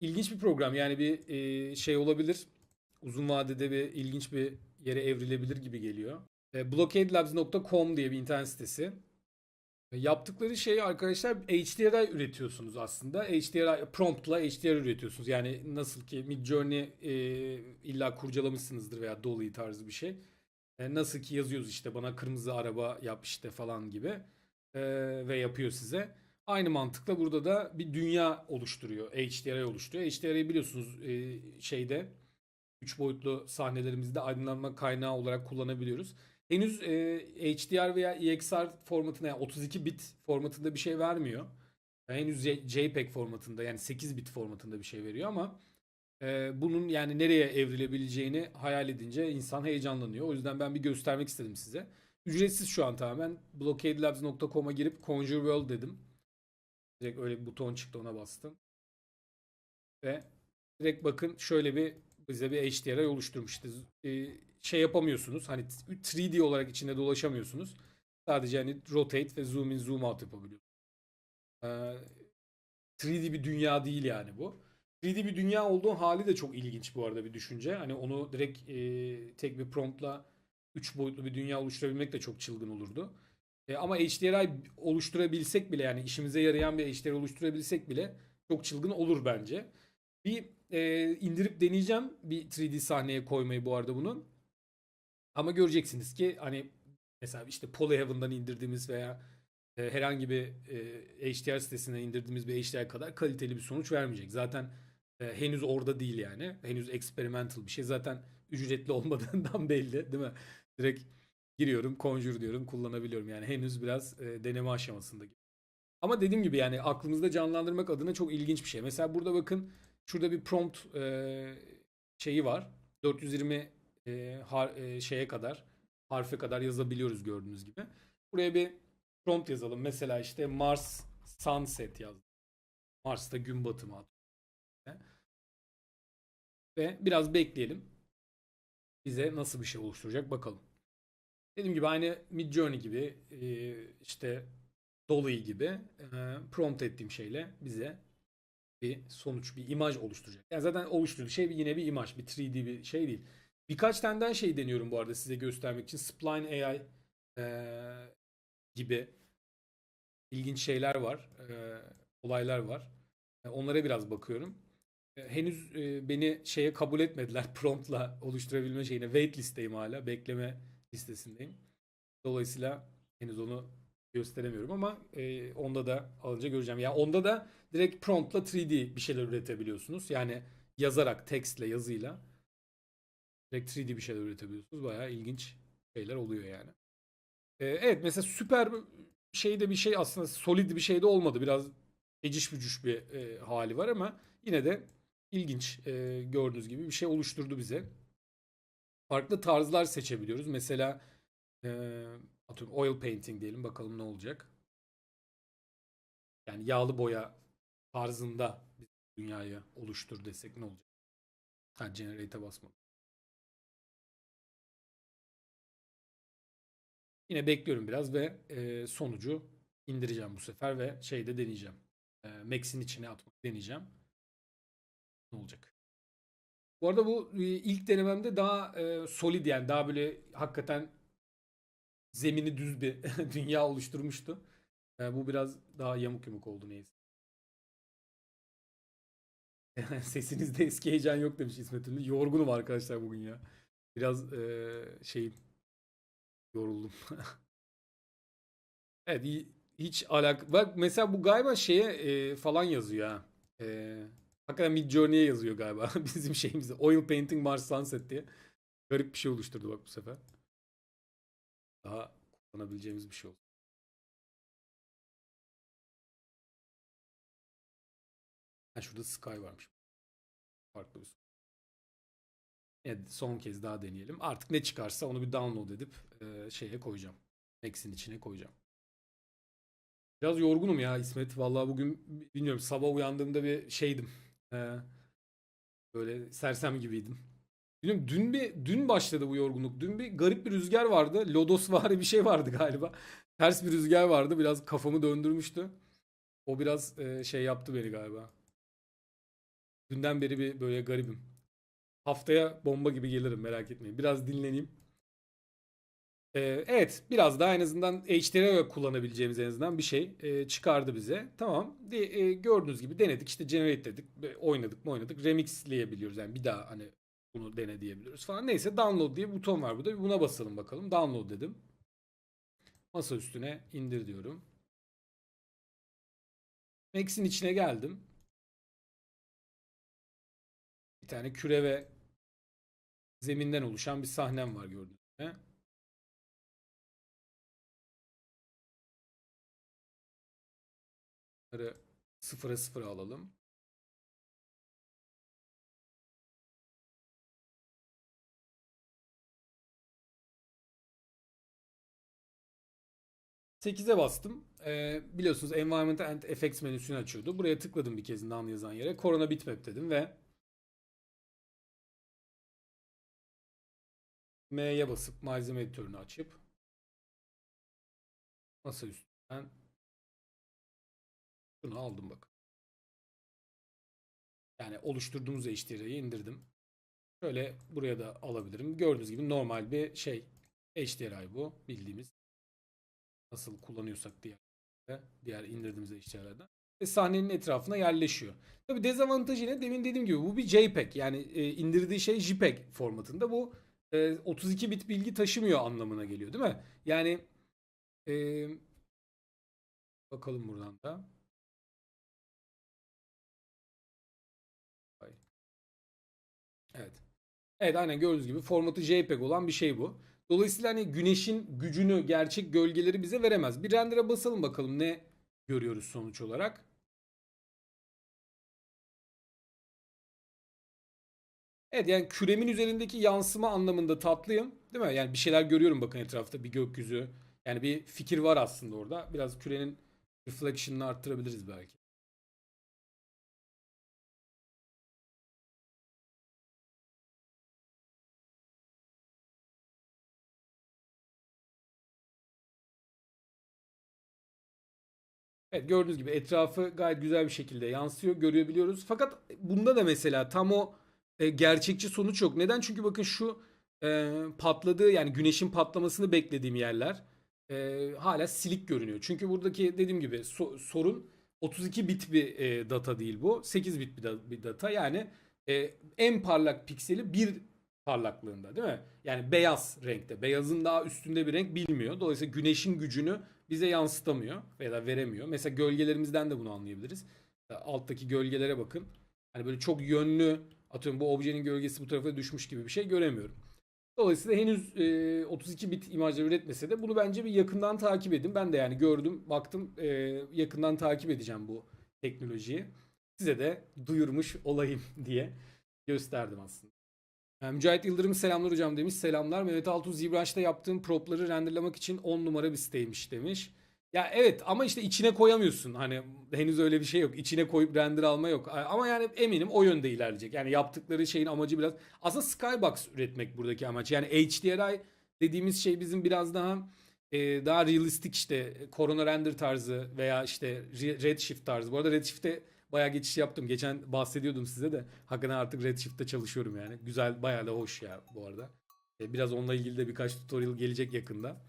ilginç bir program. Yani bir e, şey olabilir. Uzun vadede bir ilginç bir yere evrilebilir gibi geliyor. E, blockadelabs.com diye bir internet sitesi. E, Yaptıkları şey arkadaşlar HDRI üretiyorsunuz aslında. HDRI promptla HDRI üretiyorsunuz. Yani nasıl ki Midjourney e, illa kurcalamışsınızdır veya Dolly tarzı bir şey. E, nasıl ki yazıyoruz işte bana kırmızı araba yap işte falan gibi E, ve yapıyor size. Aynı mantıkla burada da bir dünya oluşturuyor. HDRI oluşturuyor. HDRI biliyorsunuz e, şeyde 3 boyutlu sahnelerimizde aydınlanma kaynağı olarak kullanabiliyoruz. Henüz e, HDR veya EXR formatında yani 32 bit formatında bir şey vermiyor. Henüz JPEG formatında yani 8 bit formatında bir şey veriyor ama e, bunun yani nereye evrilebileceğini hayal edince insan heyecanlanıyor. O yüzden ben bir göstermek istedim size. Ücretsiz şu an tamamen. blockadelabs.com'a girip Conjure World dedim. Direkt öyle bir buton çıktı ona bastım. Ve direkt bakın şöyle bir bize bir HDRI oluşturmuştu. Ee, şey yapamıyorsunuz. Hani 3D olarak içinde dolaşamıyorsunuz. Sadece hani rotate ve zoom in zoom out yapabiliyorsunuz. Ee, 3D bir dünya değil yani bu. 3D bir dünya olduğu hali de çok ilginç bu arada bir düşünce. Hani onu direkt e, tek bir promptla 3 boyutlu bir dünya oluşturabilmek de çok çılgın olurdu. E, ama HDRI oluşturabilsek bile yani işimize yarayan bir HDRI oluşturabilsek bile çok çılgın olur bence. Bir e, indirip deneyeceğim bir 3D sahneye koymayı bu arada bunu. Ama göreceksiniz ki hani mesela işte Polyheaven'dan indirdiğimiz veya e, herhangi bir e, HDR sitesine indirdiğimiz bir HDR kadar kaliteli bir sonuç vermeyecek. Zaten e, henüz orada değil yani. Henüz experimental bir şey. Zaten ücretli olmadığından belli değil mi? Direkt giriyorum, conjure diyorum, kullanabiliyorum. Yani henüz biraz e, deneme aşamasında. Ama dediğim gibi yani aklımızda canlandırmak adına çok ilginç bir şey. Mesela burada bakın şurada bir prompt e, şeyi var. 420 e, har- e, şeye kadar harfe kadar yazabiliyoruz gördüğünüz gibi. Buraya bir prompt yazalım. Mesela işte Mars sunset yazdım. Mars'ta gün batımı at. Ve biraz bekleyelim. Bize nasıl bir şey oluşturacak bakalım. Dediğim gibi aynı Midjourney gibi e, işte Dolly gibi e, prompt ettiğim şeyle bize bir sonuç, bir imaj oluşturacak. Yani zaten oluşturduğu şey yine bir imaj, bir 3D bir şey değil. Birkaç taneden şey deniyorum bu arada size göstermek için. Spline AI e, gibi ilginç şeyler var, olaylar var. Onlara biraz bakıyorum. Henüz beni şeye kabul etmediler promptla oluşturabilme şeyine. Wait listeyim hala, bekleme listesindeyim. Dolayısıyla henüz onu gösteremiyorum ama e, onda da alınca göreceğim. Yani onda da direkt promptla 3D bir şeyler üretebiliyorsunuz. Yani yazarak, tekstle, yazıyla direkt 3D bir şeyler üretebiliyorsunuz. Bayağı ilginç şeyler oluyor yani. E, evet mesela süper şeyde bir şey aslında solid bir şey de olmadı. Biraz eciş bücüş bir e, hali var ama yine de ilginç e, gördüğünüz gibi bir şey oluşturdu bize. Farklı tarzlar seçebiliyoruz. Mesela e, atıyorum oil painting diyelim bakalım ne olacak. Yani yağlı boya tarzında bir dünyayı oluştur desek ne olacak? Ha generate'e basmadım. Yine bekliyorum biraz ve e, sonucu indireceğim bu sefer ve şeyde deneyeceğim. E, Max'in içine atmak deneyeceğim. Ne olacak? Bu arada bu e, ilk denememde daha e, solid yani daha böyle hakikaten zemini düz bir dünya oluşturmuştu. E, bu biraz daha yamuk yumuk oldu neyse. Sesinizde eski heyecan yok demiş İsmet Ünlü. Yorgunum arkadaşlar bugün ya. Biraz e, şeyim yoruldum. evet hiç alak. Bak mesela bu galiba şeye e, falan yazıyor ha. E, hakikaten Midjourney'e yazıyor galiba. Bizim şeyimizde. Oil Painting Mars Sunset diye. Garip bir şey oluşturdu bak bu sefer. Daha kullanabileceğimiz bir şey oldu. Ha şurada Sky varmış. Farklı bir Evet, son kez daha deneyelim. Artık ne çıkarsa onu bir download edip e, şeye koyacağım. Max'in içine koyacağım. Biraz yorgunum ya İsmet. Vallahi bugün bilmiyorum sabah uyandığımda bir şeydim. E, böyle sersem gibiydim. Bilmiyorum dün bir dün başladı bu yorgunluk. Dün bir garip bir rüzgar vardı. Lodos var bir şey vardı galiba. Ters bir rüzgar vardı. Biraz kafamı döndürmüştü. O biraz e, şey yaptı beni galiba. Dünden beri bir böyle garibim. Haftaya bomba gibi gelirim merak etmeyin. Biraz dinleneyim. Ee, evet biraz daha en azından HDR kullanabileceğimiz en azından bir şey e, çıkardı bize. Tamam. E, gördüğünüz gibi denedik işte generate dedik. Oynadık mı oynadık. Remixleyebiliyoruz yani bir daha hani bunu dene diyebiliyoruz falan. Neyse download diye bir buton var burada. Buna basalım bakalım. Download dedim. Masa üstüne indir diyorum. Max'in içine geldim. Bir tane küre ve zeminden oluşan bir sahnem var gördüğünüz gibi. Bunları sıfıra sıfıra alalım. Sekize bastım. Ee, biliyorsunuz Environment and Effects menüsünü açıyordu. Buraya tıkladım bir kez none yazan yere. Corona Bitmap dedim ve M'ye basıp malzeme editörünü açıp masa üstünden şunu aldım bak. Yani oluşturduğumuz HDR'yi indirdim. Şöyle buraya da alabilirim. Gördüğünüz gibi normal bir şey. HDRI bu. Bildiğimiz. Nasıl kullanıyorsak diye. Diğer indirdiğimiz HDRI'den. Ve sahnenin etrafına yerleşiyor. Tabi dezavantajı ne? Demin dediğim gibi bu bir JPEG. Yani e, indirdiği şey JPEG formatında. Bu e, 32 bit bilgi taşımıyor anlamına geliyor değil mi? Yani e, bakalım buradan da. Evet aynen gördüğünüz gibi formatı JPEG olan bir şey bu. Dolayısıyla hani güneşin gücünü, gerçek gölgeleri bize veremez. Bir render'a basalım bakalım ne görüyoruz sonuç olarak. Evet yani küremin üzerindeki yansıma anlamında tatlıyım. Değil mi? Yani bir şeyler görüyorum bakın etrafta. Bir gökyüzü. Yani bir fikir var aslında orada. Biraz kürenin reflection'ını arttırabiliriz belki. Evet gördüğünüz gibi etrafı gayet güzel bir şekilde yansıyor, görebiliyoruz. Fakat bunda da mesela tam o e, gerçekçi sonuç yok. Neden? Çünkü bakın şu e, patladığı yani güneşin patlamasını beklediğim yerler e, hala silik görünüyor. Çünkü buradaki dediğim gibi so- sorun 32 bit bir e, data değil bu. 8 bit bir, da- bir data. Yani e, en parlak pikseli bir parlaklığında değil mi? Yani beyaz renkte. Beyazın daha üstünde bir renk bilmiyor. Dolayısıyla güneşin gücünü bize yansıtamıyor veya da veremiyor. Mesela gölgelerimizden de bunu anlayabiliriz. E, Alttaki gölgelere bakın. Hani böyle çok yönlü atıyorum bu objenin gölgesi bu tarafa düşmüş gibi bir şey göremiyorum. Dolayısıyla henüz e, 32 bit imajlar üretmese de bunu bence bir yakından takip edin. Ben de yani gördüm, baktım e, yakından takip edeceğim bu teknolojiyi. Size de duyurmuş olayım diye gösterdim aslında. Yani Mücahit Yıldırım selamlar hocam demiş. Selamlar. Mehmet Altuğ ZBrush'ta yaptığım propları renderlamak için 10 numara bir siteymiş demiş. Ya evet ama işte içine koyamıyorsun. Hani henüz öyle bir şey yok. İçine koyup render alma yok. Ama yani eminim o yönde ilerleyecek. Yani yaptıkları şeyin amacı biraz aslında skybox üretmek buradaki amaç. Yani HDRI dediğimiz şey bizim biraz daha e, daha realistik işte Corona render tarzı veya işte Re- Redshift tarzı. Bu arada Redshift'e bayağı geçiş yaptım. Geçen bahsediyordum size de. Hakikaten artık Redshift'te çalışıyorum yani. Güzel bayağı da hoş ya bu arada. E, biraz onunla ilgili de birkaç tutorial gelecek yakında.